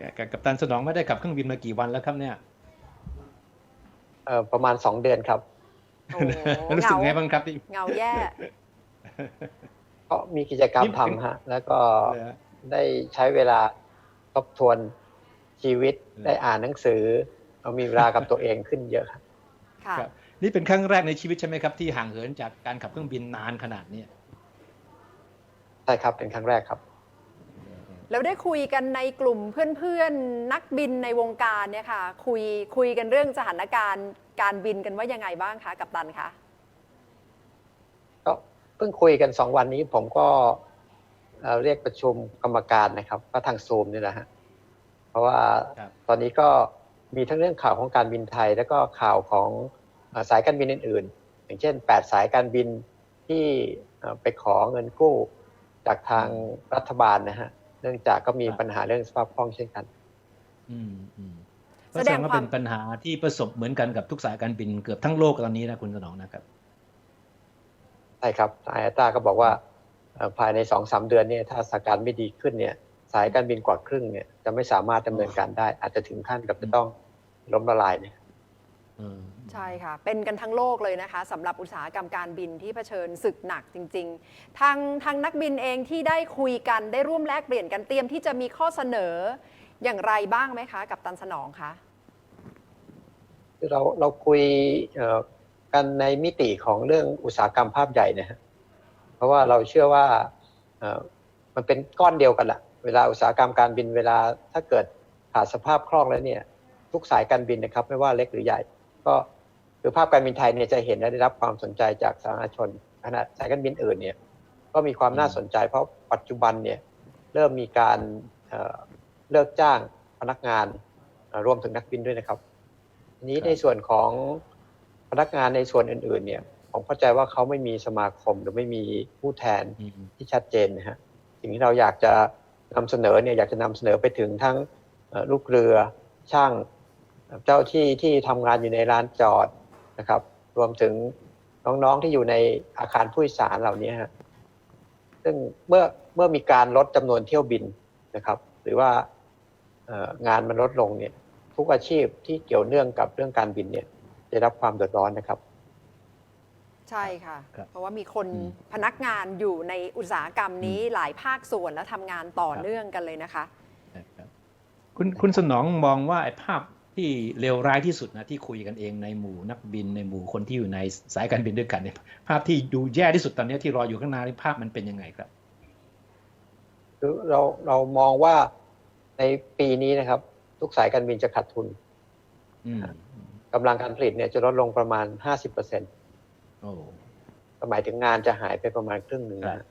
กับกัปตันสนองไม่ได้ขับเครื่องบินมากี่วันแล้วครับเนี่ยเอ่อประมาณสองเดือนครับโอ้โหรู้สึกไงบ้างครับที่เงาแย่ก็มีกิจกรรมนี่เป็นทำฮะ แล้วก็เลยฮะได้ใช้เวลาทบทวนชีวิตเลยได้อ่านหนังสือเอามีเวลากับตัวเองขึ้นเยอะครับค่ะครับนี่เป็นครั้งแรกในชีวิตใช่ไหมครับ ที่ห่างเหินจากการขับเครื่องบินนานขนาดเนี้ยใช่ครับเป็นครั้งแรกครับ แล้วได้คุยกันในกลุ่มเพื่อนๆ นักบินในวงการเนี่ยค่ะ คุยคุยกันเรื่องสถานการณ์การบินกันว่ายังไงบ้างคะกับตันคะก็เพิ่งคุยกันสองวันนี้ผมก็เอ่อเรียกประชุมกรรมการนะครับก็ทางซูมนี่แหละฮะเพราะว่าครับตอนนี้ก็มีทั้งเรื่องข่าวของการบินไทย แล้วก็ข่าวของเอ่อสายการบินอื่น ๆ อย่างเช่น 8 สายการบินที่เอ่อไปขอเงินกู้จากทางรัฐบาลนะฮะ เนื่องจากก็มีปัญหาเรื่องสภาพคล่องเช่นกัน อืมอืมแสดงก็ว่าความเป็นปัญหาที่ประสบเหมือนกันกับทุกสายการบินเกือบทั้งโลกตอนนี้นะคุณสนองนะครับใช่ครับไออาต้าก็บอกว่าเอ่อภายในสองสามเดือนเนี่ยถ้าสถานการณ์ไม่ดีขึ้นเนี่ย สายการบินกว่าครึ่งเนี่ยจะไม่สามารถดำเนินการได้ อาจจะถึงขั้นกับจะต้องล้มละลายเนี่ยอืม ใช่ค่ะ เป็นกันทั้งโลกเลยนะคะสำหรับอุตสาหกรรมการบินที่เผชิญศึกหนักจริง ๆ ทางทางนักบินเองที่ได้คุยกันได้ร่วมแลกเปลี่ยนกันเตรียมที่จะมีข้อเสนออย่างไรบ้างไหมคะ กับตันสนองคะคือเราเราคุยเอ่อกันในมิติของเรื่องอุตสาหกรรมภาพใหญ่นะฮะเพราะว่าเราเชื่อว่าเอ่อมันเป็นก้อนเดียวกันแหละเวลาอุตสาหกรรมการบินเวลาถ้าเกิดขาดสภาพคล่องแล้วเนี่ย ทุกสายการบินนะครับ ไม่ว่าเล็กหรือใหญ่ ก็คือภาพการบินไทยเนี่ยจะเห็นและได้รับความสนใจจากสาธารณชนขณะสายการบินอื่นเนี่ยก็มีความน่าสนใจ เพราะปัจจุบันเนี่ยเริ่มมีการเอ่อเลิกจ้างพนักงานเอ่อรวมถึงนักบินด้วยนะครับทีนี้ครับในส่วนของพนักงานในส่วนอื่น ๆ เนี่ยผมเข้าใจว่าเขาไม่มีสมาคมหรือไม่มีผู้แทนอืมที่ชัดเจนนะฮะสิ่งที่เราอยากจะนำเสนอเนี่ยอยากจะนำเสนอไปถึงทั้งเอ่อลูกเรือช่าง เจ้าที่ที่ทำงานอยู่ในร้านจอดนะครับ รวมถึงน้องๆที่อยู่ในอาคารผู้โดยสารเหล่านี้ฮะซึ่งเมื่อเมื่อมีการลดจำนวนเที่ยวบินนะครับ หรือว่าเอ่องานมันลดลงเนี่ย ทุกอาชีพที่เกี่ยวเนื่องกับเรื่องการบินเนี่ยจะได้รับความเดือดร้อนนะครับ ใช่ค่ะครับเพราะว่ามีคนอืมพนักงานอยู่ในอุตสาหกรรมนี้หลายภาคส่วนและทำงานต่อครับเนื่องกันเลยนะคะนะครับคุณคุณสนองมองว่าไอ้ภาพ ที่เลวร้ายที่สุดนะที่คุยกันเองในหมู่นักบินในหมู่คนที่อยู่ในสายการบินด้วยกันเนี่ยภาพที่ดูแย่ที่สุดตอนนี้ที่รออยู่ข้างหน้านี่ภาพมันเป็นยังไงครับคือเราเรามองว่าในปีนี้นะครับ ทุกสายการบินจะขาดทุนอืมกำลังการผลิตเนี่ยจะลดลงประมาณ50%เโอ้ก็หมายถึงงานจะหายไปประมาณครึ่งหนึ่งครับนะ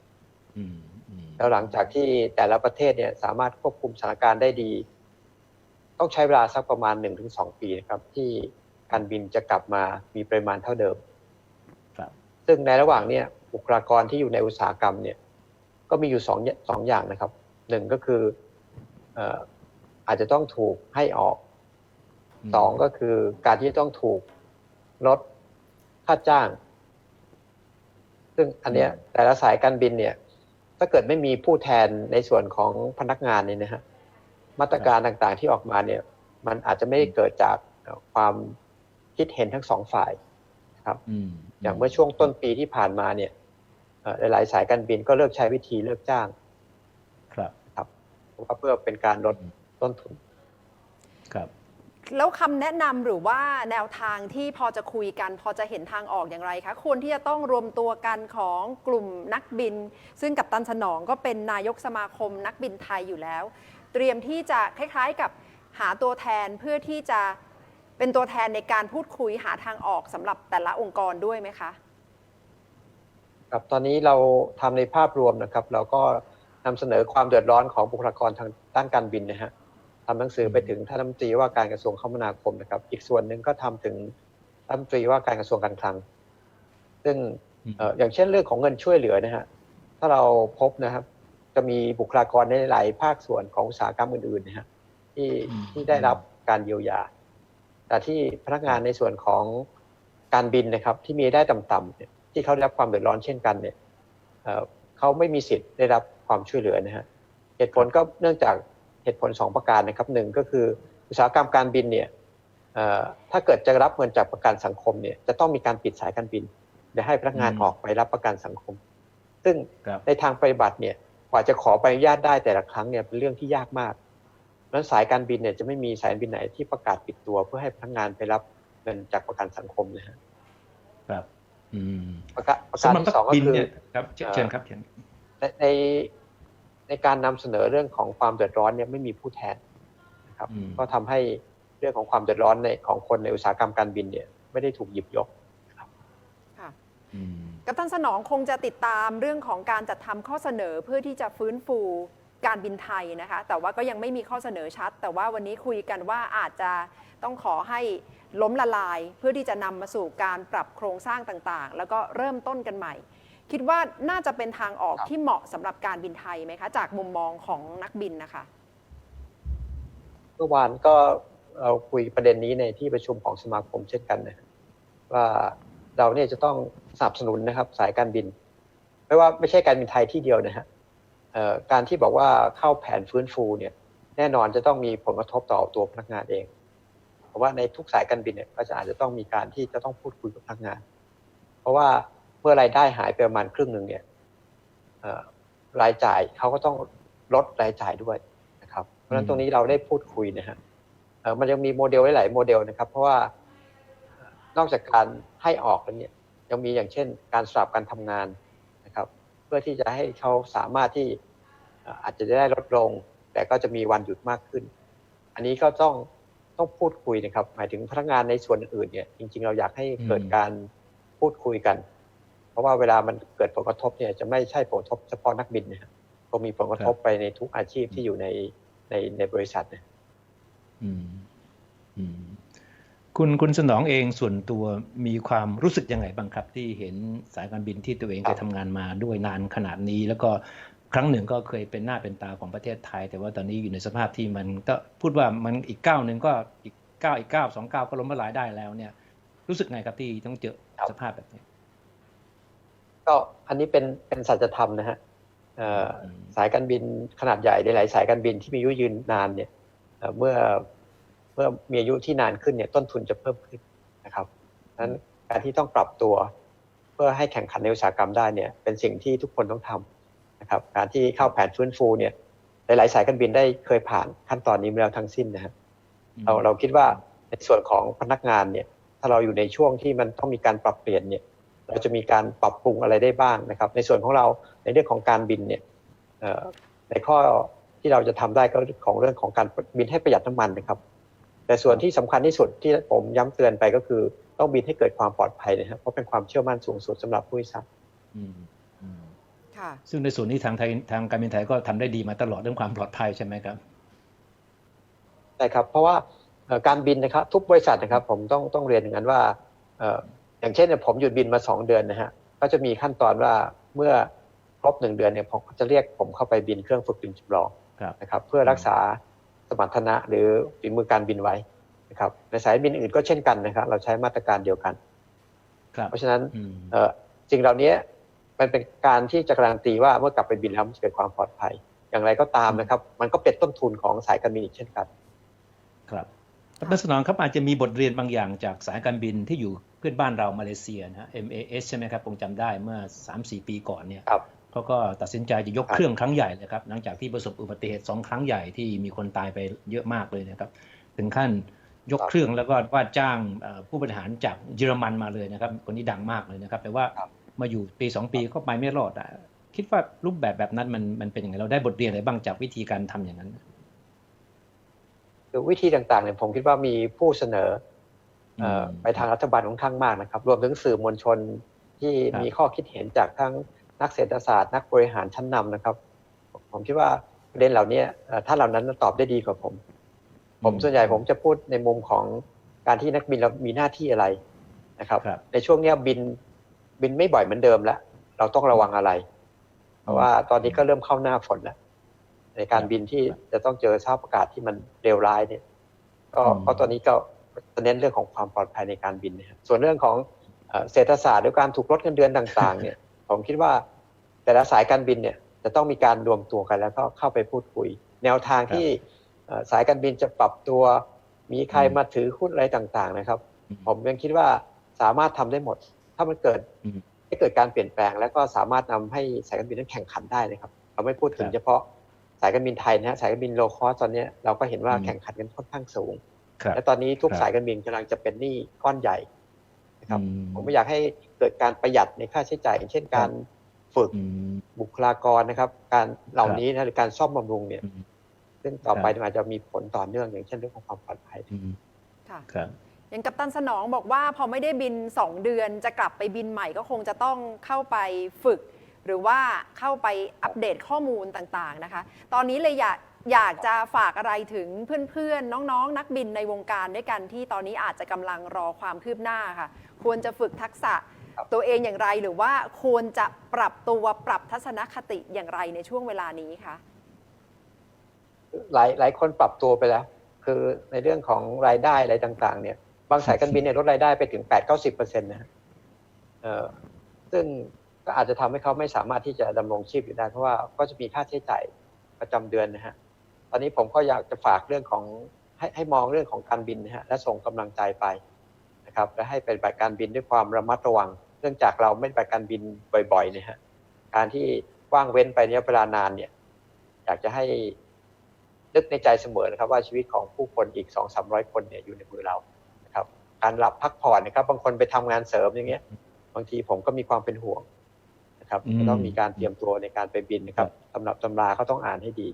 อืมอืมแล้วหลังจากที่แต่ละประเทศเนี่ยสามารถควบคุมสถานการณ์ได้ดี ต้องใช้เวลาสักประมาณ 1-2 ปีนะครับ ที่การบินจะกลับมามีปริมาณเท่าเดิมครับ ซึ่งในระหว่างเนี้บุคลากรที่อยู่ในอุตสาหกรรมเนี่ย ก็มีอยู่สองสองอย่างนะครับหนึ่งก็คือเอ่ออาจจะต้องถูกให้ออกมสองก็คือการที่ต้องถูกลดค่าจ้าง ซึ่งอันเนี้ยแต่ละสายการบินเนี่ย ถ้าเกิดไม่มีผู้แทนในส่วนของพนักงานเนี่ยนะฮะ มาตรการต่างๆที่ออกมาเนี่ย มันอาจจะไม่ได้เกิดจากเอ่อความคิดเห็นทั้งสองฝ่ายครับอืมอย่างเมื่อช่วงต้นปีที่ผ่านมาเนี่ยเอ่อหลายๆสายการบินก็เลิกใช้วิธีเลิกจ้าง ครับเพราะว่าเพื่อเป็นการลดต้นทุน ครับ แล้วคำแนะนำหรือว่าแนวทางที่พอจะคุยกัน พอจะเห็นทางออกอย่างไรคะควรที่จะต้องรวมตัวกันของกลุ่มนักบิน ซึ่งกับตันสนองก็เป็นนายกสมาคมนักบินไทยอยู่แล้วเตรียมที่จะคล้ายๆกับหาตัวแทนเพื่อที่จะเป็นตัวแทนในการพูดคุยหาทางออกสำหรับแต่ละองค์กรด้วยไหมคะครับตอนนี้เราทำในภาพรวมนะครับ เราก็นำเสนอความเดือดร้อนของบุคลากรทางด้านการบินนะฮะทำหนังสือไปถึงท่านรัฐมนตรีว่าการกระทรวงคมนาคมนะครับ อีกส่วนหนึ่งก็ทำถึงรัฐมนตรีว่าการกระทรวงการคลัง ซึ่งอืมเอ่ออย่างเช่นเรื่องของเงินช่วยเหลือนะฮะถ้าเราพบนะครับ จะมีบุคลากรในหลายภาคส่วนของอุตสาหกรรมอื่นๆนะฮะที่ที่ได้รับการเยียวยา แต่ที่พนักงานในส่วนของการบินนะครับ ที่มีรายได้ต่ำๆเนี่ยที่เขาได้รับความเดือดร้อนเช่นกันเนี่ยเอ่อเขาไม่มีสิทธิ์ได้รับความช่วยเหลือนะฮะเหตุผลก็เนื่องจากเหตุผลสองประการนะครับหนึ่งก็คืออุตสาหกรรมการบินเนี่ยเอ่อถ้าเกิดจะรับเงินจากประกันสังคมเนี่ยจะต้องมีการปิดสายการบินและให้พนักงานอืมออกไปรับประกันสังคม ซึ่งครับในทางปฏิบัติเนี่ย กว่าจะขอใบอนุญาตได้แต่ละครั้งเนี่ยเป็นเรื่องที่ยากมากเพราะฉะนั้นสายการบินเนี่ยจะไม่มีสายการบินไหนที่ประกาศปิดตัวเพื่อให้พนักงานไปรับเงินจากประกันสังคมนะฮะครับ อืมประกาประการสำหรับที่สองก็บินคือเนี่ยครับเชิญเชิญครับเชิญในในในการนำเสนอเรื่องของความเดือดร้อนเนี่ยไม่มีผู้แทนนะครับอืมก็ทำให้เรื่องของความเดือดร้อนในของคนในอุตสาหกรรมการบินเนี่ย ไม่ได้ถูกหยิบยกค่ะอืม กัปตันสนองคงจะติดตามเรื่องของการจัดทำข้อเสนอเพื่อที่จะฟื้นฟูการบินไทยนะคะ แต่ว่าก็ยังไม่มีข้อเสนอชัด แต่ว่าวันนี้คุยกันว่าอาจจะต้องขอให้ล้มละลาย เพื่อที่จะนำมาสู่การปรับโครงสร้างต่างๆ แล้วก็เริ่มต้นกันใหม่ คิดว่าน่าจะเป็นทางออกครับที่เหมาะสำหรับการบินไทยไหมคะ จากมุมมองของนักบินนะคะเมื่อวานก็เราคุยประเด็นนี้ในที่ประชุมของสมาคมเช่นกันนะว่า เราเนี่ยจะต้องสนับสนุนนะครับสายการบิน ไม่ว่าไม่ใช่การบินไทยที่เดียวนะฮะการที่บอกว่าเข้าแผนฟื้นฟูเนี่ยแน่นอนจะต้องมีผลกระทบต่อตัวพนักงานเองเพราะว่าในทุกสายการบินเนี่ยก็จะอาจจะต้องมีการที่จะต้องพูดคุยกับพนักงาน เพราะว่าเมื่อรายได้หายไปประมาณครึ่งหนึ่งเนี่ยรายจ่ายเขาก็ต้องลดรายจ่ายด้วยนะครับ เพราะฉะนั้นตรงนี้เราได้พูดคุยนะฮะมันยังมีโมเดลหลายๆโมเดลนะครับ เพราะว่า นอกจากการให้ออกแล้วเนี่ยยังมีอย่างเช่น การสลับการทำงานนะครับ เพื่อที่จะให้เขาสามารถที่เอ่ออาจจะได้ลดลง แต่ก็จะมีวันหยุดมากขึ้น อันนี้ก็ต้องต้องพูดคุยนะครับ หมายถึงพนักงานในส่วนอื่นเนี่ยจริง ๆ เราอยากให้เกิดอืมการพูดคุยกัน เพราะว่าเวลามันเกิดผลกระทบเนี่ยจะไม่ใช่ผลกระทบเฉพาะนักบินนะครับก็มีผลกระทบไปในทุกอาชีพที่อยู่ในในในบริษัทนะอืมอืม คุณคุณสนองเองส่วนตัวมีความรู้สึกยังไงบ้างครับ ที่เห็นสายการบินที่ตัวเองเคยทำงานมาด้วยนานขนาดนี้ แล้วก็ครั้งหนึ่งก็เคยเป็นหน้าเป็นตาของประเทศไทย แต่ว่าตอนนี้อยู่ในสภาพที่มันก็พูดว่ามันอีกก้าวหนึ่งก็อีกก้าวอีกก้าวสองก้าวก็ล้มละลายได้แล้วเนี่ย รู้สึกไงครับที่ต้องเจอสภาพแบบนี้ ก็อันนี้เป็นเป็นสัจธรรมนะฮะเอ่ออืมสายการบินขนาดใหญ่หลายๆสายการบินที่มีอายุยืนนานเนี่ยเอ่อเมื่อ เมื่อมีอายุที่นานขึ้นเนี่ยต้นทุนจะเพิ่มขึ้นนะครับดังนั้นการที่ต้องปรับตัว เพื่อให้แข่งขันในอุตสาหกรรมได้เนี่ยเป็นสิ่งที่ทุกคนต้องทำนะครับการที่เข้าแผนฟื้นฟูเนี่ยหลายๆสายการบินได้เคยผ่านขั้นตอนนี้มาแล้วทั้งสิ้นนะฮะเราเราคิดว่าในส่วนของพนักงานเนี่ยถ้าเราอยู่ในช่วงที่มันต้องมีการปรับเปลี่ยนเนี่ยเราจะมีการปรับปรุงอะไรได้บ้างนะครับ ในส่วนของเราในเรื่องของการบินเนี่ยเอ่อในข้อที่เราจะทำได้ก็ของเรื่องของการบินให้ประหยัดน้ำมันนะครับ แต่ส่วนที่สำคัญที่สุดที่ผมย้ำเตือนไปก็คือ ต้องบินให้เกิดความปลอดภัยนะครับเพราะเป็นความเชื่อมั่นสูงสุดสำหรับผู้โดยสารอืมอืมค่ะซึ่งในส่วนนี้ทางไทยทางการบินไทยก็ทำได้ดีมาตลอดเรื่องความปลอดภัยใช่ไหมครับใช่ครับ เพราะว่าเอ่อการบินนะครับ ทุกบริษัทนะครับ ผมต้องต้องเรียนอย่างนั้นว่าเอ่ออย่างเช่นเนี่ยผมหยุดบินมาสองเดือนนะฮะก็จะมีขั้นตอนว่าเมื่อครบหนึ่งเดือนเนี่ยผมก็จะเรียกผมเข้าไปบินเครื่องฝึกบินจำลองครับนะครับ เพื่อรักษา สมรรถนะหรือฝีมือการบินไว้นะครับในสายบินอื่นก็เช่นกันนะครับ เราใช้มาตรการเดียวกันครับเพราะฉะนั้นอืมเอ่อสิ่งเหล่านี้มันเป็นการที่จะการันตีว่าเมื่อกลับไปบินแล้วมันจะเกิดความปลอดภัย อย่างไรก็ตามนะครับ มันก็เป็นต้นทุนของสายการบินอีกเช่นกัน ครับดรสนองครับอาจจะมีบทเรียนบางอย่างจากสายการบินที่อยู่เพื่อนบ้านเรามาเลเซียนะฮะ MAS ใช่ไหมครับผมจำได้เมื่อ 3-4 ปีก่อนเนี่ยครับ เขาก็ตัดสินใจจะยกครับเครื่องครั้งใหญ่เลยครับหลังจากที่ประสบอุบัติเหตุสองครั้งใหญ่ที่มีคนตายไปเยอะมากเลยนะครับ ถึงขั้นยกเครื่องแล้วก็ว่าจ้างเอ่อผู้บริหารจากเยอรมันมาเลยนะครับ คนนี้ดังมากเลยนะครับ แต่ว่าครับมาอยู่ปีสองปีก็ไปไม่รอดอะคิดว่ารูปแบบแบบนั้นมันมันเป็นยังไงเราได้บทเรียนอะไรบ้างจากวิธีการทำอย่างนั้นคือวิธีต่างๆเนี่ยผมคิดว่ามีผู้เสนอเอ่ออืมไปทางรัฐบาลค่อนข้างมากนะครับ รวมถึงสื่อมวลชนที่ครับมีข้อคิดเห็นจากทั้ง นักเศรษฐศาสตร์ นักบริหารชั้นนำนะครับ ผมคิดว่าประเด็นเหล่านี้เอ่อถ้าเหล่านั้นตอบได้ดีกว่าผม ผมส่วนใหญ่ผมจะพูดในมุมของการที่นักบินเรามีหน้าที่อะไรนะครับครับในช่วงเนี้ยบินบินไม่บ่อยเหมือนเดิมแล้วเราต้องระวังอะไร เพราะว่าตอนนี้ก็เริ่มเข้าหน้าฝนแล้วในการบินที่จะต้องเจอสภาพอากาศที่มันเลวร้ายเนี่ย ก็อืมก็ตอนนี้ก็จะเน้นเรื่องของความปลอดภัยในการบินนะครับส่วนเรื่องของเอ่อเศรษฐศาสตร์หรือการถูกลดเงินเดือนต่าง ๆ เนี่ย ผมคิดว่าแต่ละสายการบินเนี่ยจะต้องมีการรวมตัวกันแล้วก็เข้าไปพูดคุย แนวทางที่เอ่อสายการบินจะปรับตัว มีใครอืมมาถือหุ้นอะไรต่างๆนะครับอืมผมยังคิดว่าสามารถทำได้หมด ถ้ามันเกิดอืมให้เกิดการเปลี่ยนแปลง แล้วก็สามารถนำให้สายการบินนั้นแข่งขันได้นะครับ เราไม่พูดถึงครับเฉพาะสายการบินไทยนะฮะสายการบินโลคอสตอนเนี้ยเราก็เห็นว่าอืมแข่งขันกันค่อนข้างสูงครับและตอนนี้ทุกครับสายการบินกำลังจะเป็นหนี้ก้อนใหญ่นะ ครับอืผมไม่อยากให้เกิดการประหยัดในค่าใช้จ่ายอย่างเช่นการฝึกอืมบุคลากรนะครับ การเหล่านี้นะหรือการซ่อมบำรุงเนี่ยอืมซึ่งต่อไปครับมันอาจจะมีผลต่อเนื่องอย่างเช่นเรื่องของความปลอดภัยอืมค่ะครับอย่างกัปตันสนองบอกว่าพอไม่ได้บิน 2 เดือนจะกลับไปบินใหม่ก็คงจะต้องเข้าไปฝึก หรือว่าเข้าไปอัปเดตข้อมูลต่างๆนะคะ ตอนนี้เลยอยากอยากจะฝากอะไรถึงเพื่อนๆ น้องๆนักบินในวงการด้วยกันที่ตอนนี้อาจจะกำลังรอความคืบหน้าค่ะ ควรจะฝึกทักษะตัวเองอย่างไรหรือว่าควรจะปรับตัวปรับทัศนคติอย่างไรในช่วงเวลานี้คะหลายหลายคนปรับตัวไปแล้ว คือในเรื่องของรายได้อะไรต่าง ๆ เนี่ย บางสายการบินเนี่ยลดรายได้ไปถึง8 9 0เปอร์เซ็นต์นะเออซึ่งก็อาจจะทำให้เขาไม่สามารถที่จะดำรงชีพอยู่ได้ เพราะว่าก็จะมีค่าใช้จ่ายประจำเดือนนะฮะตอนนี้ผมก็อยากจะฝากเรื่องของให้ให้มองเรื่องของการบินนะฮะและส่งกำลังใจไป นะครับและให้เป็นบัตรการบินด้วยความระมัดระวัง เนื่องจากเราไม่ได้บัตรการบินบ่อยๆเนี่ยฮะการที่ว่างเว้นไปเนี่ยเวลานานเนี่ยอยากจะให้นึกในใจเสมอนะครับว่าชีวิตของผู้คนอีกสองสามร้อยคนเนี่ยอยู่ในมือเรานะครับการหลับพักผ่อนนะครับ บางคนไปทำงานเสริมอย่างเงี้ย บางทีผมก็มีความเป็นห่วงนะครับอืมก็ต้องมีการเตรียมตัวในการไปบินนะครับตำรับตำราเขาต้องอ่านให้ดี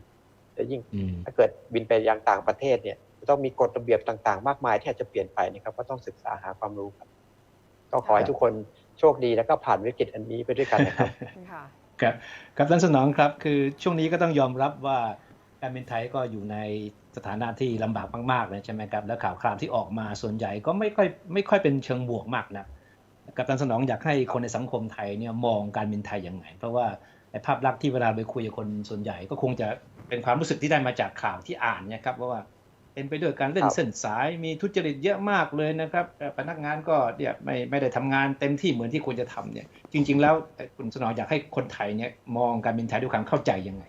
และยิ่งอืมถ้าเกิดบินไปยังต่างประเทศเนี่ยจะ ต้องมีกฎระเบียบต่าง ๆ มากมายที่อาจจะเปลี่ยนไปนะครับก็ต้องศึกษาหาความรู้ครับ ก็ขอให้ครับทุกคนโชคดีแล้วก็ผ่านวิกฤตอันนี้ไปด้วยกันนะครับค่ะครับกับท่านสนองครับคือช่วงนี้ก็ต้องยอมรับว่าการบินไทยก็อยู่ในสถานะที่ลำบากมากๆเลยใช่ไหมครับแล้วข่าวคราวที่ออกมาส่วนใหญ่ก็ไม่ค่อยไม่ค่อยเป็นเชิงบวกมากนะกับท่านสนองอยากให้คนในสังคมไทยเนี่ยมองการบินไทยยังไง เพราะว่าไอ้ภาพลักษณ์ที่เวลาไปคุยกับคนส่วนใหญ่ ก็คงจะเป็นความรู้สึกที่ได้มาจากข่าวที่อ่านเนี่ยครับว่า เป็นไปด้วยการเล่นครับเส้นสายมีทุจริตเยอะมากเลยนะครับเอ่อพนักงานก็เนี่ยไม่ไม่ได้ทำงานเต็มที่เหมือนที่ควรจะทำเนี่ย จริง ๆ แล้วเอ่อคุณสนองอยากให้คนไทยเนี่ยมองการบินไทยด้วยความเข้าใจยังไง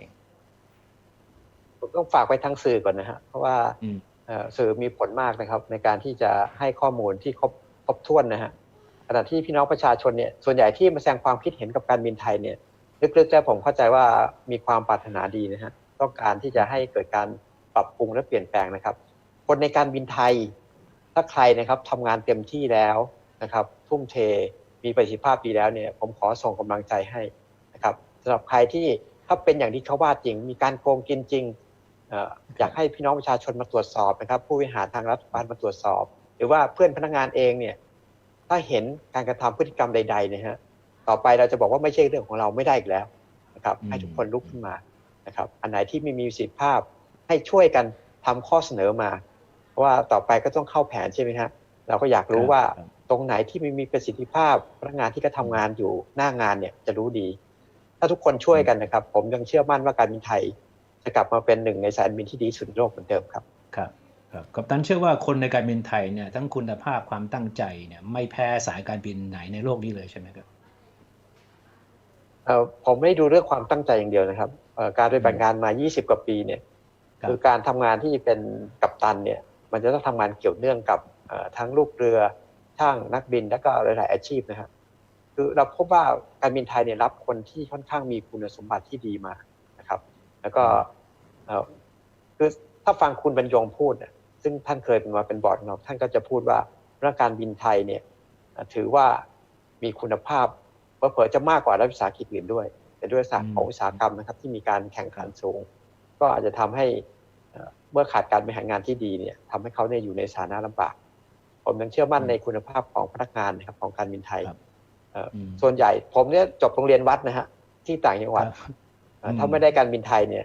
ผมต้องฝากไปทางสื่อก่อนนะฮะเพราะว่าอืมเอ่อสื่อมีผลมากนะครับ ในการที่จะให้ข้อมูลที่ครบครบถ้วนนะฮะขณะที่พี่น้องประชาชนเนี่ยส่วนใหญ่ที่มาแสดงความคิดเห็นกับการบินไทยเนี่ยลึกๆแล้วผมเข้าใจว่ามีความปรารถนาดีนะฮะต้องการที่จะให้เกิดการ ปรับปรุงและเปลี่ยนแปลงนะครับ คนในการบินไทย ถ้าใครนะครับทำงานเต็มที่แล้วนะครับ ทุ่มเทมีประสิทธิภาพดีแล้วเนี่ย ผมขอส่งกำลังใจให้นะครับสำหรับใครที่ถ้าเป็นอย่างที่เขาว่าจริง มีการโกงกินจริงอยากให้พี่น้องประชาชนมาตรวจสอบนะครับ ผู้บริหารทางรัฐบาลมาตรวจสอบ หรือว่าเพื่อนพนักงานเองเนี่ยถ้าเห็นการกระทำพฤติกรรมใดๆเนี่ยฮะต่อไปเราจะบอกว่าไม่ใช่เรื่องของเราไม่ได้อีกแล้วนะครับ ให้ทุกคนลุกขึ้นมานะครับ อันไหนที่ไม่มีประสิทธิภาพ ให้ช่วยกันทำข้อเสนอมาเพราะว่าต่อไปก็ต้องเข้าแผนใช่ไหมฮะเราก็อยากรู้ว่าครับตรงไหนที่ไม่มีประสิทธิภาพพนักงานที่ก็ทำงานอยู่หน้างานเนี่ยจะรู้ดี ถ้าทุกคนช่วยกันนะครับ ผมยังเชื่อมั่นว่าการบินไทย จะกลับมาเป็นหนึ่งในสายการบินที่ดีที่สุดในโลกเหมือนเดิมครับครับครับกัปตันเชื่อว่าคนในการบินไทยเนี่ยทั้งคุณภาพความตั้งใจเนี่ยไม่แพ้สายการบินไหนในโลกนี้เลยใช่ไหมครับเอ่อผมไม่ได้ดูเรื่องความตั้งใจอย่างเดียวนะครับเอ่อการปฏิบัติงานมา 20 กว่าปีเนี่ย คือการทำงานที่เป็นกัปตันเนี่ย มันจะต้องทำงานเกี่ยวเนื่องกับทั้งลูกเรือช่างนักบินแล้วก็หลาย ๆ อาชีพนะครับคือเราพบว่าการบินไทยเนี่ยรับคนที่ค่อนข้างมีคุณสมบัติที่ดีมานะครับ แล้วก็คือถ้าฟังคุณบรรยงพูดนะซึ่งท่านเคยเป็นมาเป็นบอร์ดของเราท่านก็จะพูดว่าเรื่องการบินไทยเนี่ยถือว่ามีคุณภาพเผลอๆจะมากกว่ารัฐวิสาหกิจอื่นด้วย แต่ด้วยศาสตร์ของอุตสาหกรรมนะครับ ที่มีการแข่งขันสูง ก็อาจจะทำให้เอ่อเมื่อขาดการบริหารงานที่ดีเนี่ยทำให้เขาเนี่ยอยู่ในสถานะลำบาก ผมยังเชื่อมั่นในคุณภาพของพนักงานนะครับของการบินไทยครับเอ่ออมส่วนใหญ่ผมเนี่ยจบโรงเรียนวัดนะฮะที่ต่างจังหวัดครับเอ่ออมถ้าไม่ได้การบินไทยเนี่ย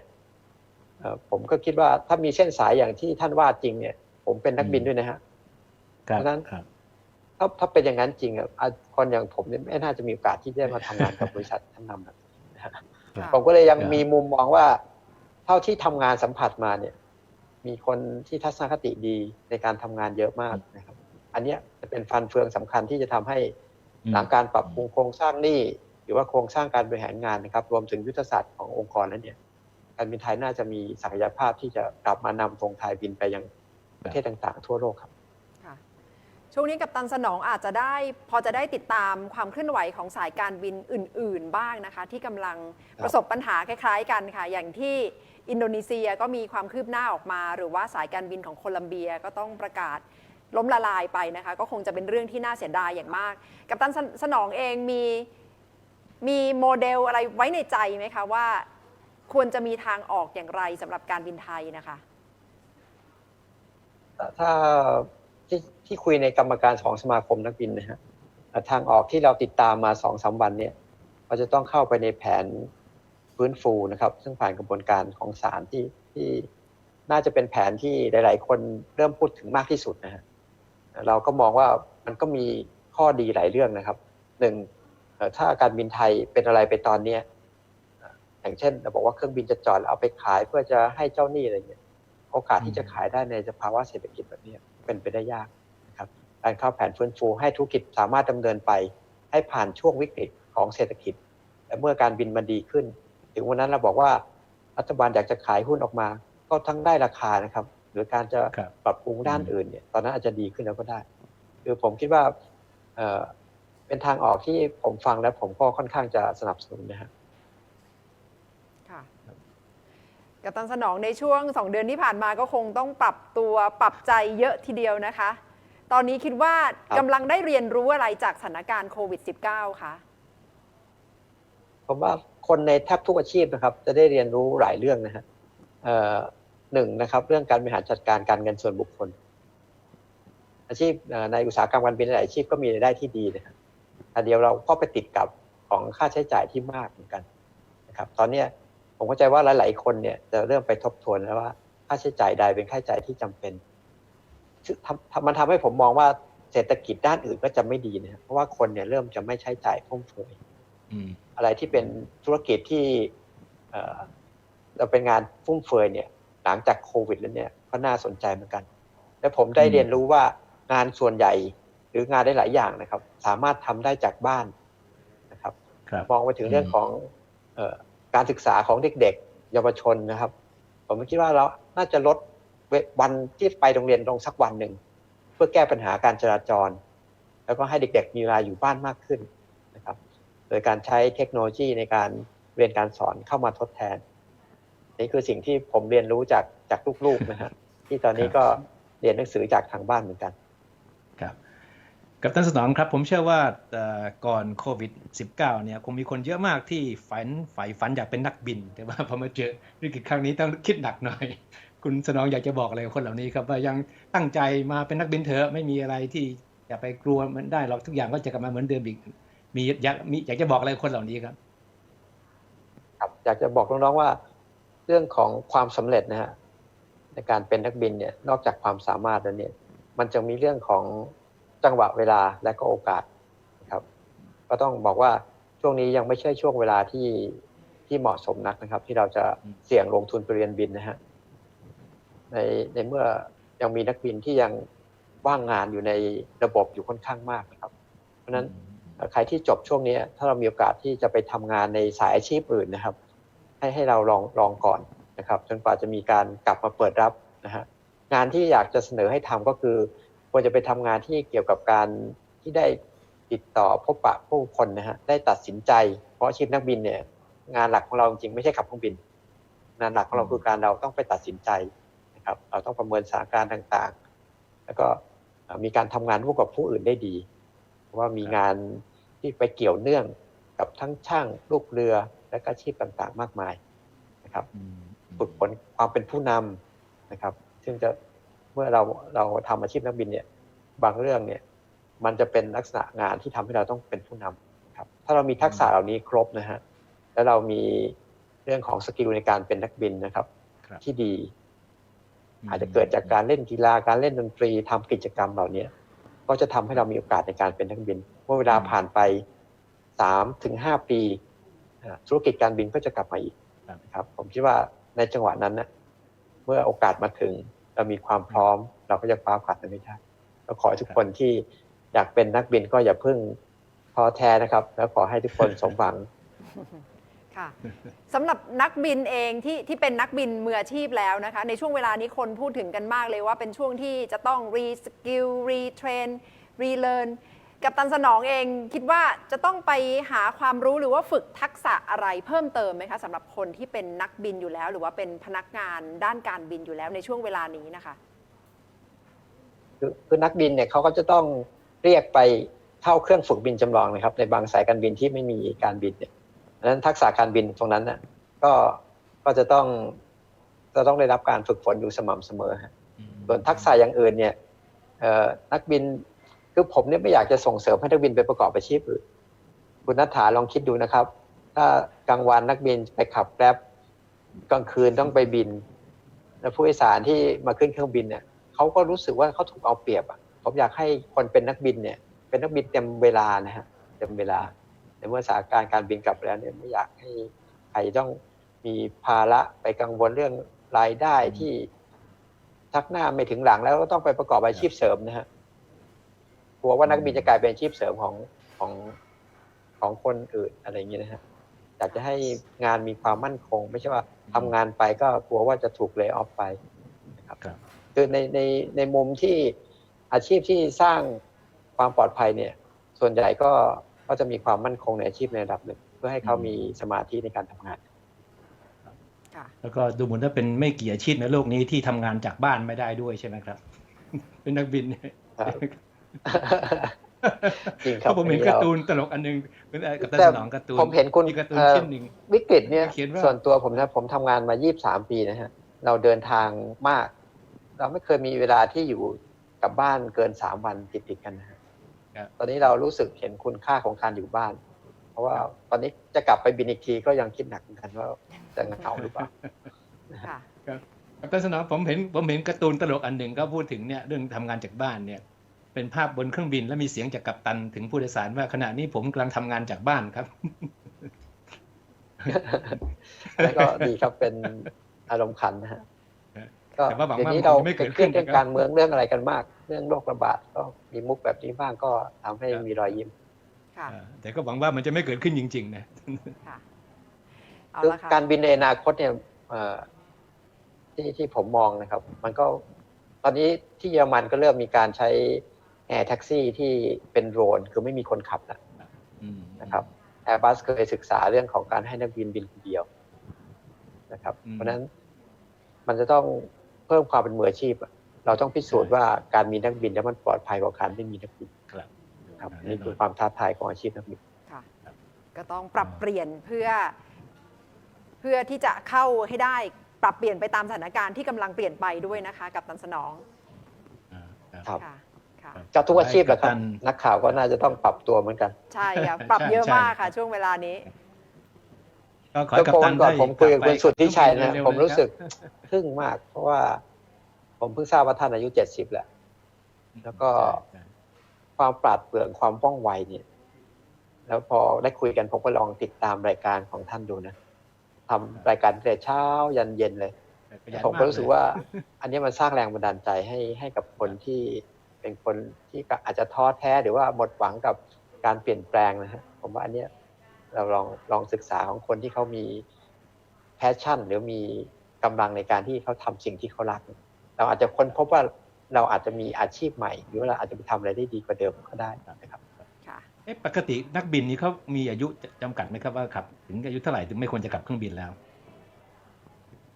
เอ่อผมก็คิดว่าถ้ามีเส้นสายอย่างที่ท่านว่าจริงเนี่ย ผมเป็นนักบินด้วยนะฮะครับเพราะฉะนั้นครับถ้าถ้าเป็นอย่างนั้นจริงอะอะคนอย่างผมเนี่ยไม่น่าจะมีโอกาสที่จะได้มาทำงานกับบริษัทท่านนำแบบนี้นะฮะค่ะผมก็เลยยังครับมีมุมมองว่าเท่าที่ทำงานสัมผัสมาเนี่ย มีคนที่ทัศนคติดีในการทำงานเยอะมากนะครับ อันเนี้ยจะเป็นฟันเฟืองสำคัญที่จะทำให้หลังการปรับปรุงโครงสร้างหนี้หรือว่าโครงสร้างการบริหารงานนะครับ รวมถึงยุทธศาสตร์ขององค์กรนั้นเนี่ยการบินไทยน่าจะมีศักยภาพที่จะกลับมานำธงไทยบินไปยังประเทศต่างๆ ทั่วโลกครับค่ะ ช่วงนี้กับตันสนองอาจจะได้พอจะได้ติดตามความเคลื่อนไหวของสายการบินอื่น ๆ บ้างนะคะ ที่กำลังประสบปัญหาคล้าย ๆ กันค่ะ อย่างที่อินโดนีเซียก็มีความคืบหน้าออกมา หรือว่าสายการบินของโคลัมเบียก็ต้องประกาศล้มละลายไปนะคะ ก็คงจะเป็นเรื่องที่น่าเสียดายอย่างมาก กับตันสนองเองมีมีโมเดลอะไรไว้ในใจไหมคะว่า ควรจะมีทางออกอย่างไรสำหรับการบินไทยนะคะ ถ้า ที่ที่คุยในกรรมการของสมาคมนักบินนะฮะทางออกที่เราติดตามมาสองสามวันเนี่ยเราจะต้องเข้าไปในแผนฟื้นฟูนะครับ ซึ่งผ่านกระบวนการของศาลที่ที่น่าจะเป็นแผนที่หลาย ๆ คนเริ่มพูดถึงมากที่สุดนะฮะเราก็มองว่ามันก็มีข้อดีหลายเรื่องนะครับหนึ่งถ้าการบินไทยเป็นอะไรไปตอนเนี้ยเอ่ออย่างเช่นเราบอกว่าเครื่องบินจะจอดแล้วเอาไปขายเพื่อจะให้เจ้าหนี้อะไรเงี้ยโอกาสที่จะขายได้ในสภาวะเศรษฐกิจแบบนี้ เป็นไปได้ยากนะครับการเข้าแผนฟื้นฟูให้ธุรกิจสามารถดำเนินไป ให้ผ่านช่วงวิกฤตของเศรษฐกิจ และเมื่อการบินมันดีขึ้น ถึงวันนั้นเราบอกว่ารัฐบาลอยากจะขายหุ้นออกมา ก็ทั้งได้ราคานะครับ หรือการจะรปรับปรุงด้านอื่นเนี่ยตอนนั้นอาจจะดีขึ้นแล้วก็ได้ คือผมคิดว่าเเป็นทางออกที่ผมฟังแล้วผมก็ค่อนข้างจะสนับสนุนนะฮะค่ะ กับตันสนองในช่วง 2 เดือนที่ผ่านมาก็คงต้องปรับตัวปรับใจเยอะทีเดียวนะคะ ตอนนี้คิดว่าครับ กำลังได้เรียนรู้อะไรจากสถานการณ์โควิด -19 คะผมว่าคนในแทบทุกอาชีพนะครับ จะได้เรียนรู้หลายเรื่องนะฮะเอ่อหนึ่งนะครับ เรื่องการบริหารจัดการการเงินส่วนบุคคล อาชีพเอ่อในอุตสาหกรรมการบินหลายอาชีพก็มีรายได้ที่ดีนะครับแต่เดียวเราก็ไปติดกับของค่าใช้จ่ายที่มากเหมือนกันนะครับ ตอนเนี้ย ผมเข้าใจว่าหลาย ๆ คนเนี่ยจะเริ่มไปทบทวนแล้วว่า ค่าใช้จ่ายใดเป็นค่าใช้จ่ายที่จำเป็นซึ่งทำทำมันทำให้ผมมองว่าเศรษฐกิจด้านอื่นก็จะไม่ดีนะครับเพราะว่าคนเนี่ยเริ่มจะไม่ใช้จ่ายฟุ่มเฟือยอืมอะไรที่เป็นธุรกิจที่เอ่อเราเป็นงานฟุ่มเฟือยเนี่ย หลังจากโควิดแล้วเนี่ยก็น่าสนใจเหมือนกัน และผมได้อืมเรียนรู้ว่างานส่วนใหญ่หรืองานได้หลายอย่างนะครับ สามารถทำได้จากบ้านนะครับครับมองไปถึงเรื่องของเออ การศึกษาของเด็กๆ เยาวชนนะครับ ผมคิดว่าเราน่าจะลดวันที่ไปโรงเรียนลงสักวันหนึ่งเพื่อแก้ปัญหาการจราจร แล้วก็ให้เด็ก ๆ มีเวลาอยู่บ้านมากขึ้นนะครับ โดยการใช้เทคโนโลยีในการเรียนการสอนเข้ามาทดแทน นี่คือสิ่งที่ผมเรียนรู้จากจากลูกๆนะฮะที่ตอนนี้ก็เรียนหนังสือจากทางบ้านเหมือนกัน กับตันสนองครับ ผมเชื่อว่าก่อนโควิด -19 เนี่ยคงมีคนเยอะมากที่ฝันใฝ่ฝันอยากเป็นนักบิน แต่ว่าพอมาเจอวิกฤตครั้งนี้ต้องคิดหนักหน่อย คุณสนองอยากจะบอกอะไรคนเหล่านี้ครับว่ายังตั้งใจมาเป็นนักบินเถอะไม่มีอะไรที่อย่าไปกลัวมันได้หรอกทุกอย่างก็จะกลับมาเหมือนเดิมอีกมีอยากมีอยากจะบอกอะไรคนเหล่านี้ครับ ครับอยากจะบอกน้องๆว่า เรื่องของความสำเร็จนะฮะในการเป็นนักบินเนี่ยนอกจากความสามารถแล้วเนี่ย มันจะมีเรื่องของ จังหวะเวลาและก็โอกาสนะครับ ก็ต้องบอกว่าช่วงนี้ยังไม่ใช่ช่วงเวลาที่ที่เหมาะสมนักนะครับ ที่เราจะเสี่ยงลงทุนไปเรียนบินนะฮะในในเมื่อยังมีนักบินที่ยังว่างงานอยู่ในระบบอยู่ค่อนข้างมากนะครับ เพราะฉะนั้นใครที่จบช่วงนี้ถ้าเรามีโอกาสที่จะไปทำงานในสายอาชีพอื่นนะครับ ให้ให้เราลองลองก่อนนะครับ จนกว่าจะมีการกลับมาเปิดรับนะฮะงานที่อยากจะเสนอให้ทำก็คือ ควรจะไปทำงานที่เกี่ยวกับการที่ได้ติดต่อพบปะผู้คนนะฮะได้ตัดสินใจ เพราะอาชีพนักบินเนี่ย งานหลักของเราจริงๆไม่ใช่ขับเครื่องบิน งานหลักของเราคือการเราต้องไปตัดสินใจนะครับ เราต้องประเมินสถานการณ์ต่างๆ แล้วก็เอ่อมีการทำงานร่วมกับผู้อื่นได้ดีเพราะว่ามีงานที่ไปเกี่ยวเนื่องกับทั้งช่างลูกเรือและก็อาชีพต่างๆ มากมายนะครับอืมฝึกฝนความเป็นผู้นำนะครับ ซึ่งจะ เมื่อเราเราทำอาชีพนักบินเนี่ยบางเรื่องเนี่ยมันจะเป็นลักษณะงานที่ทำให้เราต้องเป็นผู้นำนะครับถ้าเรามีทักษะเหล่านี้ครบนะฮะแล้วเรามีเรื่องของสกิลในการเป็นนักบินนะครับครับที่ดี อาจจะเกิดจากการเล่นกีฬาการเล่นดนตรีทำกิจกรรมเหล่านี้ก็จะทำให้เรามีโอกาสในการเป็นนักบินเมื่อเวลาผ่านไปสามถึงห้าปีอ่าธุรกิจการบินก็จะกลับมาอีกครับนะครับ ผมคิดว่าในจังหวะนั้นนะเมื่อโอกาสมาถึง เรามีความพร้อม เราก็จะคว้าโอกาสนั้นไม่ได้ก็ขอให้ทุกคนที่อยากเป็นนักบินก็อย่าเพิ่งท้อแท้นะครับ แล้วขอให้ทุกคนสมหวังค่ะสำหรับนักบินเองที่ที่เป็นนักบินมืออาชีพแล้วนะคะ ในช่วงเวลานี้คนพูดถึงกันมากเลยว่าเป็นช่วงที่จะต้องรีสกิลรีเทรนรีเลิร์น กับตันสนองเองคิดว่าจะต้องไปหาความรู้หรือว่าฝึกทักษะอะไรเพิ่มเติมไหมคะสำหรับคนที่เป็นนักบินอยู่แล้ว หรือว่าเป็นพนักงานด้านการบินอยู่แล้วในช่วงเวลานี้นะคะคือคือนักบินเนี่ยเขาก็จะต้องเรียกไปเข้าเครื่องฝึกบินจำลองนะครับ ในบางสายการบินที่ไม่มีการบินเนี่ยดังนั้นทักษะการบินตรงนั้นน่ะก็ก็จะต้องจะต้องได้รับการฝึกฝนอยู่สม่ำเสมอฮะส่วนทักษะอย่างอื่นเนี่ยเออนักบิน คือผมเนี่ยไม่อยากจะส่งเสริมให้นักบินไปประกอบอาชีพอื่นคุณนัฐาลองคิดดูนะครับ ถ้ากลางวันนักบินไปขับแกร็บกลางคืนต้องไปบิน แล้วผู้โดยสารที่มาขึ้นเครื่องบินเนี่ยเขาก็รู้สึกว่าเขาถูกเอาเปรียบอะผมอยากให้คนเป็นนักบินเนี่ย เป็นนักบินเต็มเวลานะฮะเต็มเวลาในเมื่อสถานการณ์การบินกลับแล้วเนี่ยไม่อยากให้ใครต้องมีภาระไปกังวลเรื่องรายได้ที่ทักหน้าไม่ถึงหลังแล้วก็ต้องไปประกอบอาชีพเสริมนะฮะ กลัวว่านักบินจะกลายเป็นอาชีพเสริมของของของคนอื่นอะไรอย่างเงี้ยนะฮะอยากจะให้งานมีความมั่นคง ไม่ใช่ว่าทำงานไปก็กลัวว่าจะถูกเล y off ไปนะครับครับคือในในในมุมที่อาชีพที่สร้างความปลอดภัยเนี่ย ส่วนใหญ่ก็ก็จะมีความมั่นคงในอาชีพในระดับหนึ่ง เพื่อให้เขามีสมาธิในการทำงานค่ะแล้วก็ดูเหมือนว่าเป็นไม่กี่อาชีพในโลกนี้ที่ทำงานจากบ้านไม่ได้ด้วยใช่ไหมครับ เป็นนักบินเนี่ยครับ จริงคเพรับราะผมเห็นอัการ์ตูนตลกอันหนึงเป็นกับตันแต่สนองการ์ตูนผมเห็นคุณมีการ์ตูนเอ่อชิ้นหนึ่งวิกฤตเนี่ยเขียนว่าส่วนตัวผมนะผมทำงานมา 23 ปีนะฮะเราเดินทางมาก เราไม่เคยมีเวลาที่อยู่กับบ้านเกิน 3 วันติดติดๆกันนะฮะครับตอนนี้เรารู้สึกเห็นคุณค่าของการอยู่บ้าน เพราะว่าตอนนี้จะกลับไปบินอีกทีก็ยังคิดหนักเหมือนกันว่าจะเหงาหรือเปล่าค่ะกับตันสนองผมเห็นผมเห็นการ์ตูนตลกอันหนึ่งก็พูดถึงเนี่ยเรื่องทำงานจากบ้านเนี่ย เป็นภาพบนเครื่องบิน แล้วมีเสียงจากกัปตันถึงผู้โดยสารว่าขณะนี้ผมกำลังทำงานจากบ้านครับ แล้วก็ดีครับเป็นอารมณ์ขันนะฮะก็แต่ว่าหวังเดี๋ยวว่านี้มันเราจะไม่ไปเกิดเครียดขึ้นเรื่องนะครับการเมืองเรื่องอะไรกันมาก เรื่องโรคระบาดก็มีมุกแบบนี้บ้างก็ทำให้ครับมีรอยยิ้มค่ะอ่าแต่ก็หวังว่ามันจะไม่เกิดขึ้นจริง ๆ นะค่ะเอาคือละค่ะการบินในอนาคตเนี่ยเอ่อที่ที่ผมมองนะครับ มันก็ตอนนี้ที่เยอรมันก็เริ่มมีการใช้ แอร์แท็กซี่ที่เป็นโดรนคือไม่มีคนขับแล้วอืมนะครับแอร์บัสเคยศึกษาเรื่องของการให้นักบินบินคนเดียวนะครับอืมเพราะฉะนั้นมันจะต้องเพิ่มความเป็นมืออาชีพอะเราต้องพิสูจน์ว่าการมีนักบินแล้วมันปลอดภัยกว่าการไม่มีนักบินครับครับอ่านี่แน่นอนคือความท้าทายของอาชีพนักบินค่ะก็ต้องปรับเปลี่ยนเพื่อ เพื่อที่จะเข้าให้ได้ปรับเปลี่ยนไปตามสถานการณ์ที่กำลังเปลี่ยนไปด้วยนะคะ กับตันสนองอ่าครับ กับทุกอาชีพแหละครับกัปตันนักข่าวก็น่าจะต้องปรับตัวเหมือนกัน ใช่ค่ะปรับเยอะใช่มากค่ะ ช่วงเวลานี้ก็ขอให้กัปก็ตันก่อนได้ผมคุยกับกลัคุณสุทธิชัยนะเวๆผมรู้เลยคบสึกทึ่งมาก เพราะว่า ผมเพิ่งทราบว่าท่านอายุเจ็ดสิบแหละ แล้วก็ใช่ความปราดเปรื่องความว่องไวเนี่ย แล้วพอได้คุยกันผมก็ลองติดตามรายการของท่านดูนะทำรายการตั้งแต่เช้ายันเย็นเลยใช่ขยันผมก็รู้สึกว่าเลยอันนี้มันสร้างแรงบันดาลใจให้ให้กับคนที่ เป็นคนที่ก็อาจจะท้อแท้หรือว่าหมดหวังกับการเปลี่ยนแปลงนะฮะผมว่าอันเนี้ยเราลองลองศึกษาของคนที่เขามีแพชชั่น หรือมีกำลังในการที่เขาทำสิ่งที่เขารัก เราอาจจะค้นพบว่าเราอาจจะมีอาชีพใหม่ หรือว่าเราอาจจะไปทำอะไรได้ดีกว่าเดิมก็ได้นะครับค่ะเอ๊ะปกตินักบินนี่เขามีอายุจำกัดไหมครับว่าขับถึงอายุเท่าไหร่ถึงไม่ควรจะขับเครื่องบินแล้ว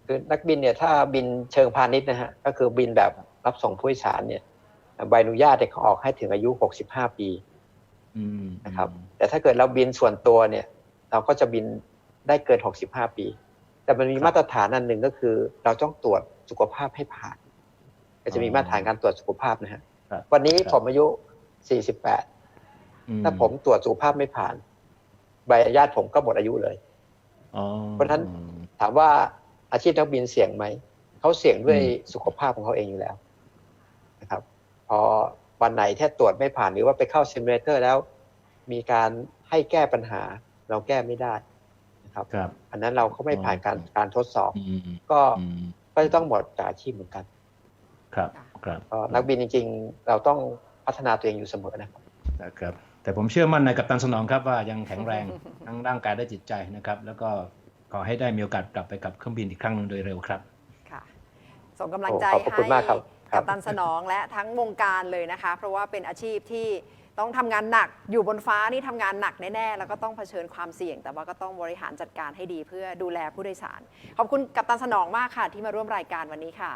คือนักบินเนี่ยถ้าบินเชิงพาณิชย์นะฮะก็คือบินแบบรับส่งผู้โดยสารเนี่ย ใบอนุญาตเนี่ยเขาออกให้ถึงอายุ 65 ปีอืมนะครับ แต่ถ้าเกิดเราบินส่วนตัวเนี่ย เราก็จะบินได้เกิน 65 ปี แต่มันมีมาตรฐานอันหนึ่งก็คือ เราต้องตรวจสุขภาพให้ผ่าน ก็จะมีมาตรฐานการตรวจสุขภาพนะฮะครับวันนี้ผมอายุ 48อืถ้าผมตรวจสุขภาพไม่ผ่าน ใบอนุญาตผมก็หมดอายุเลยอ๋อเพราะฉะนั้นถามว่าอาชีพนักบินเสี่ยงไหมเขาเสี่ยงด้วยสุขภาพของเขาเองอยู่แล้วนะครับ พอวันไหนแค่ตรวจไม่ผ่านหรือว่าไปเข้าซิมูเลเตอร์แล้ว มีการให้แก้ปัญหาเราแก้ไม่ได้นะครับครับอันนั้นเราก็ไม่ผ่านการการทดสอบอืมก็อืมก็จะต้องหมดจากอาชีพเหมือนกัน ครับครับก็นักบินจริง ๆ เราต้องพัฒนาตัวเองอยู่เสมอนะครับนะครับ แต่ผมเชื่อมั่นในกัปตันสนองครับว่ายังแข็งแรงทั้งร่างกายและจิตใจนะครับ แล้วก็ขอให้ได้มีโอกาสกลับไปกับเครื่องบินอีกครั้งหนึ่งโดยเร็วครับ ค่ะ ส่งกำลังใจโอ้ขอบพระให้ กับครับกัปตันสนองและทั้งวงการเลยนะคะ เพราะว่าเป็นอาชีพที่ต้องทำงานหนักอยู่บนฟ้านี่ทำงานหนักแน่ๆ แล้วก็ต้องเผชิญความเสี่ยง แต่ว่าก็ต้องบริหารจัดการให้ดีเพื่อดูแลผู้โดยสาร ขอบคุณกัปตันสนองมากค่ะ ที่มาร่วมรายการวันนี้ค่ะ